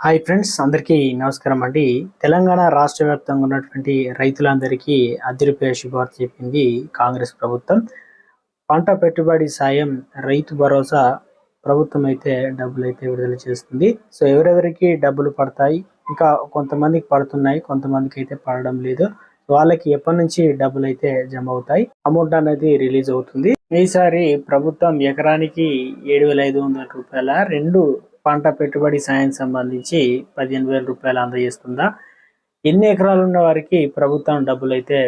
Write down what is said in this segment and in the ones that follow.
Hi friends అందరికీ నమస్కారం అండి. తెలంగాణ రాష్ట్ర వ్యాప్తంగా ఉన్నటువంటి రైతులందరికీ అదిరిపోయే శుభార్త చెప్పింది కాంగ్రెస్ ప్రభుత్వం. పంట పెట్టుబడి సాయం రైతు భరోసా ప్రభుత్వం అయితే డబ్బులు అయితే విడుదల చేస్తుంది. సో ఎవరెవరికి డబ్బులు పడతాయి? ఇంకా కొంతమందికి పడుతున్నాయి కొంతమందికి అయితే పడడం లేదు. వాళ్ళకి ఎప్పటి నుంచి డబ్బులు అయితే జమ అవుతాయి? అమౌంట్ అనేది రిలీజ్ అవుతుంది. ఈసారి ప్రభుత్వం ఎకరానికి ఏడు వేల ఐదు వందల రూపాయల రెండు పంట పెట్టుబడి సాయం సంబంధించి పదిహేను వేల రూపాయలు అందజేస్తుందా? ఎన్ని ఎకరాలు ఉన్న వారికి ప్రభుత్వం డబ్బులు అయితే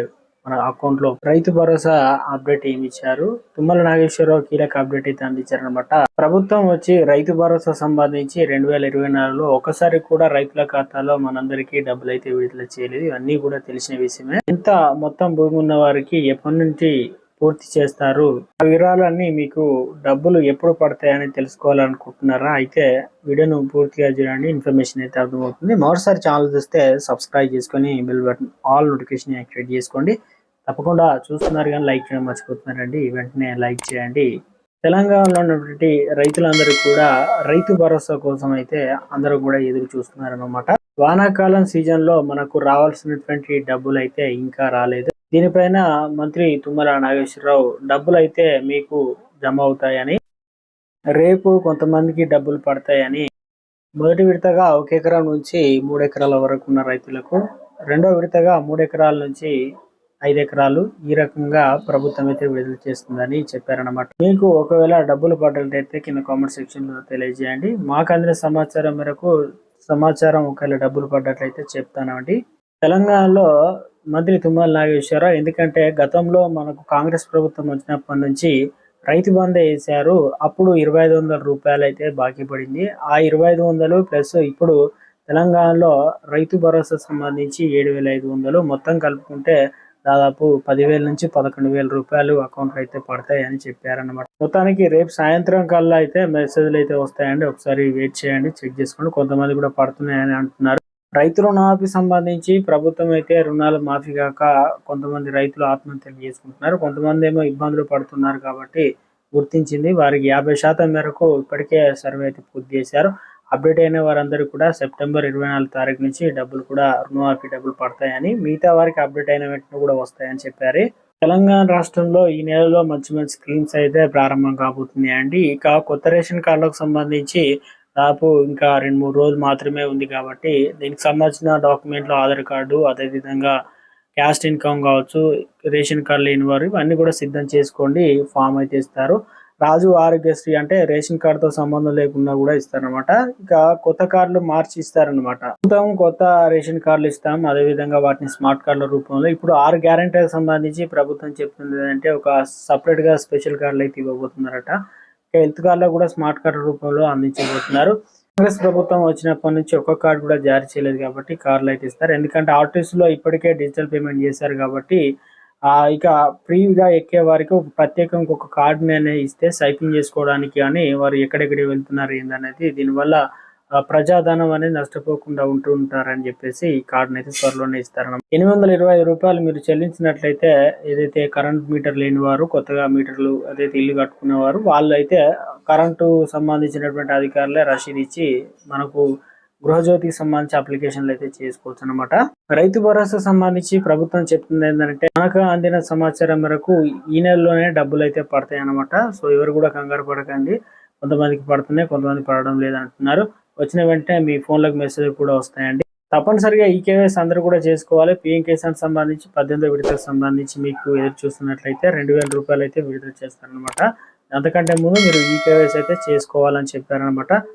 మన అకౌంట్లో రైతు భరోసా అప్డేట్ ఏమి ఇచ్చారు తుమ్మల నాగేశ్వరరావు కీలక అప్డేట్ అయితే అందించారనమాట ప్రభుత్వం వచ్చి రైతు భరోసా సంబంధించి రెండు వేల ఇరవై నాలుగులో ఒకసారి కూడా రైతుల ఖాతాలో మనందరికీ డబ్బులు అయితే విడుదల చేయలేదు. ఇవన్నీ కూడా తెలిసిన విషయమే. ఇంత మొత్తం భూమి ఉన్న వారికి ఎప్పటి నుంచి పూర్తి చేస్తారు. ఆ వివరాలన్నీ మీకు డబ్బులు ఎప్పుడు పడతాయని తెలుసుకోవాలనుకుంటున్నారా? అయితే వీడియోను పూర్తిగా చూడండి. ఇన్ఫర్మేషన్ అయితే అర్థమవుతుంది. మరోసారి ఛానల్ చూస్తే సబ్స్క్రైబ్ చేసుకొని bell button all notification activate చేసుకోండి. తప్పకుండా చూస్తున్నారు కానీ లైక్ చేయడం మర్చిపోతున్నారండి. వెంటనే లైక్ చేయండి. తెలంగాణలో ఉన్నటువంటి రైతులందరూ కూడా రైతు భరోసా కోసం అయితే అందరూ కూడా ఎదురు చూస్తున్నారన్నమాట. వానాకాలం సీజన్లో మనకు రావాల్సినటువంటి డబ్బులు అయితే ఇంకా రాలేదు. దీనిపైన మంత్రి తుమ్మల నాగేశ్వరరావు డబ్బులు అయితే మీకు జమ అవుతాయని రేపు కొంతమందికి డబ్బులు పడతాయని మొదటి విడతగా ఒక ఎకరం నుంచి మూడు ఎకరాల వరకు ఉన్న రైతులకు రెండో విడతగా మూడు ఎకరాల నుంచి ఐదు ఎకరాలు ఈ రకంగా ప్రభుత్వం అయితే విడుదల చేస్తుందని చెప్పారన్నమాట. మీకు ఒకవేళ డబ్బులు పడ్డట్లయితే కింద కామెంట్ సెక్షన్లో తెలియజేయండి. మాకు అందిన సమాచారం మేరకు సమాచారం ఒకవేళ డబ్బులు పడ్డట్లయితే చెప్తానండి. తెలంగాణలో మంత్రి తుమ్మల నాగేశ్వరరావు ఎందుకంటే గతంలో మనకు కాంగ్రెస్ ప్రభుత్వం వచ్చినప్పటి నుంచి రైతు బంధు వేశారు. అప్పుడు ఇరవై ఐదు వందల రూపాయలు అయితే బాకీ పడింది. ఆ ఇరవై ఐదు వందలు ప్లస్ ఇప్పుడు తెలంగాణలో రైతు భరోసా సంబంధించి ఏడు వేల ఐదు వందలు మొత్తం కలుపుకుంటే దాదాపు పదివేల నుంచి పదకొండు వేల రూపాయలు అకౌంట్ అయితే పడతాయి అని చెప్పారనమాట మొత్తానికి రేపు సాయంత్రం కల్లా అయితే మెసేజ్లు అయితే వస్తాయండి. ఒకసారి వెయిట్ చేయండి చెక్ చేసుకోండి. కొంతమంది కూడా పడుతున్నాయని అంటున్నారు. రైతు రుణమాఫీ సంబంధించి ప్రభుత్వం అయితే రుణాలు మాఫీ కాక కొంతమంది రైతులు ఆత్మహత్యలు చేసుకుంటున్నారు. కొంతమంది ఏమో ఇబ్బందులు పడుతున్నారు కాబట్టి గుర్తించింది. వారికి యాభై శాతం మేరకు ఇప్పటికే సర్వే అయితే పూర్తి చేశారు. అప్డేట్ అయిన వారందరూ కూడా సెప్టెంబర్ ఇరవై నాలుగు తారీఖు నుంచి డబ్బులు కూడా రుణమాఫీ డబ్బులు పడతాయని మిగతా వారికి అప్డేట్ అయిన వెంటనే కూడా వస్తాయని చెప్పారు. తెలంగాణ రాష్ట్రంలో ఈ నెలలో మంచి మంచి స్కీమ్స్ అయితే ప్రారంభం కాబోతున్నాయి అండి ఇక కొత్త రేషన్ కార్డులకు సంబంధించి దాదాపు ఇంకా రెండు మూడు రోజులు మాత్రమే ఉంది కాబట్టి దీనికి సంబంధించిన డాక్యుమెంట్లు ఆధార్ కార్డు అదేవిధంగా క్యాస్ట్ ఇన్కమ్ కావచ్చు రేషన్ కార్డు లేని వారు ఇవన్నీ కూడా సిద్ధం చేసుకోండి ఫామ్ అయితే ఇస్తారు. రాజు ఆరోగ్యశ్రీ అంటే రేషన్ కార్డుతో సంబంధం లేకుండా కూడా ఇస్తారనమాట ఇక కొత్త కార్డులు మార్చి ఇస్తారనమాట మొత్తం కొత్త రేషన్ కార్డులు ఇస్తాం అదే విధంగా వాటిని స్మార్ట్ కార్డుల రూపంలో. ఇప్పుడు ఆరు గ్యారెంటీలకు సంబంధించి ప్రభుత్వం చెప్తుంది అంటే ఒక సపరేట్గా స్పెషల్ కార్డులు అయితే ఇవ్వబోతున్నారట. హెల్త్ కార్డులో కూడా స్మార్ట్ కార్డు రూపంలో అందించబోతున్నారు. కాంగ్రెస్ ప్రభుత్వం వచ్చినప్పటి నుంచి ఒక్క కార్డు కూడా జారీ చేయలేదు కాబట్టి కార్డులు అయితే ఇస్తారు. ఎందుకంటే ఆర్టీసీలో ఇప్పటికే డిజిటల్ పేమెంట్ చేశారు కాబట్టి ఆ ఇక ఫ్రీగా ఎక్కే వారికి ఒక ప్రత్యేకంగా ఒక కార్డుని అనేది ఇస్తే సైక్లింగ్ చేసుకోవడానికి కానీ వారు ఎక్కడెక్కడికి వెళ్తున్నారు ఏందనేది దీనివల్ల ప్రజాధనం అనేది నష్టపోకుండా ఉంటూ ఉంటారని చెప్పేసి ఈ కార్డుని అయితే త్వరలోనే ఇస్తారన్నమాట ఎనిమిది వందల ఇరవై ఐదు రూపాయలు మీరు చెల్లించినట్లయితే ఏదైతే కరెంట్ మీటర్ లేని వారు కొత్తగా మీటర్లు అదైతే ఇల్లు కట్టుకునేవారు వాళ్ళు అయితే కరెంటు సంబంధించినటువంటి అధికారులే రసీదు ఇచ్చి మనకు గృహజ్యోతికి సంబంధించి అప్లికేషన్లు అయితే చేసుకోవచ్చు అనమాట రైతు భరోసా సంబంధించి ప్రభుత్వం చెప్తుంది ఏంటంటే మనకు అందిన సమాచారం మేరకు ఈ నెలలోనే డబ్బులు అయితే పడతాయి అనమాట సో ఎవరు కూడా కంగారు పడకండి. కొంతమందికి పడుతున్నాయి కొంతమంది పడడం లేదంటున్నారు. వచ్చిన వెంటనే మీ ఫోన్లకు మెసేజ్ కూడా వస్తాయండి. తప్పనిసరిగా ఈ కేవైస్ అందరూ కూడా చేసుకోవాలి. పిఎం కిసాన్ సంబంధించి పద్దెనిమిది విడతకు సంబంధించి మీకు ఎదురు చూస్తున్నట్లయితే రెండు వేల రూపాయలు అయితే విడుదల చేస్తారనమాట అంతకంటే ముందు మీరు ఈ కేవైస్ అయితే చేసుకోవాలని చెప్పారనమాట